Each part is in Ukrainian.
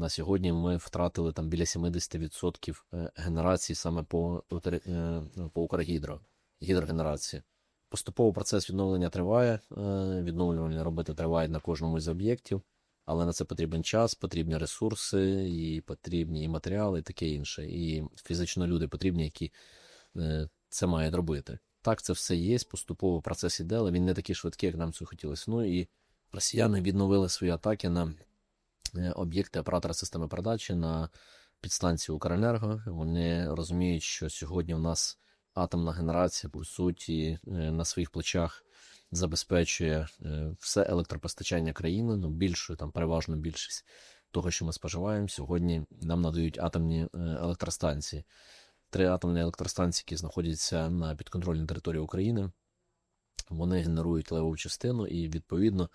На сьогодні ми втратили там біля 70% е, генерації саме по, е, по Укргідро, гідрогенерації. Поступово процес відновлення триває, е, відновлювальні роботи тривають на кожному з об'єктів, але на це потрібен час, потрібні ресурси, і потрібні і матеріали, і таке інше. І фізично люди потрібні, які це мають робити. Так, це все є, поступово процес іде, але він не такий швидкий, як нам це хотілося. Ну і росіяни відновили свої атаки на об'єкти оператора системи передачі на підстанції Укренерго. Вони розуміють, що сьогодні у нас атомна генерація, по суті, е, на своїх плечах забезпечує е, все електропостачання країни, ну більшу там переважну більшість того, що ми споживаємо. Сьогодні нам надають атомні е, електростанції. Три атомні електростанції, які знаходяться на підконтрольній території України. Вони генерують левову частину, і відповідно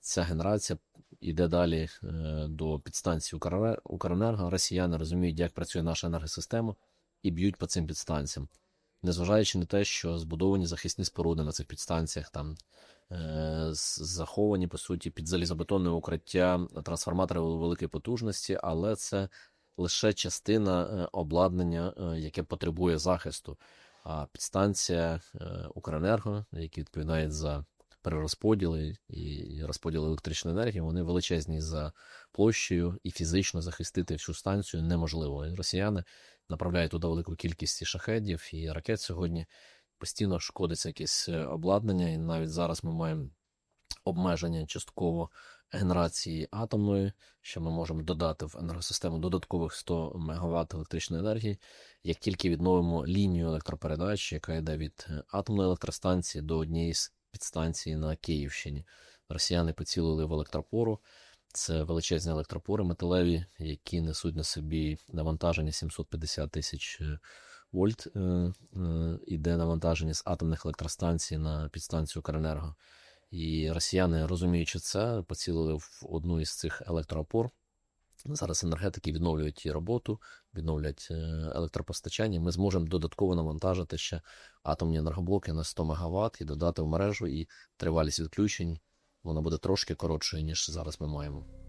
ця генерація йде далі е, до підстанції Укренерго. Росіяни розуміють, як працює наша енергосистема, і б'ють по цим підстанціям. Незважаючи на те, що збудовані захисні споруди на цих підстанціях, там е, заховані по суті під залізобетонне укриття трансформатори великої потужності, але це лише частина е, обладнання, яке потребує захисту. А підстанція е, Укренерго, які відповідають за перерозподіли і розподіл електричної енергії, вони величезні за площею, і фізично захистити всю станцію неможливо. І росіяни направляють туди велику кількість і шахедів і ракет сьогодні. Постійно шкодиться якесь е, обладнання, і навіть зараз ми маємо обмеження частково генерації атомної, що ми можемо додати в енергосистему додаткових 100 МВт електричної енергії. Як тільки відновимо лінію електропередач, яка йде від е, атомної електростанції до однієї з підстанцій на Київщині, росіяни поцілили в електропору. Це величезні електропори металеві, які несуть на собі навантаження 750 тисяч е, вольт. е, Іде навантаження з атомних електростанцій на підстанцію Укренерго. І росіяни, розуміючи це, поцілили в одну із цих електроопор. Зараз енергетики відновлюють роботу, відновлять е, електропостачання. Ми зможемо додатково навантажити ще атомні енергоблоки на 100 МВт і додати в мережу, і тривалість відключень вона буде трошки коротшою, ніж зараз ми маємо.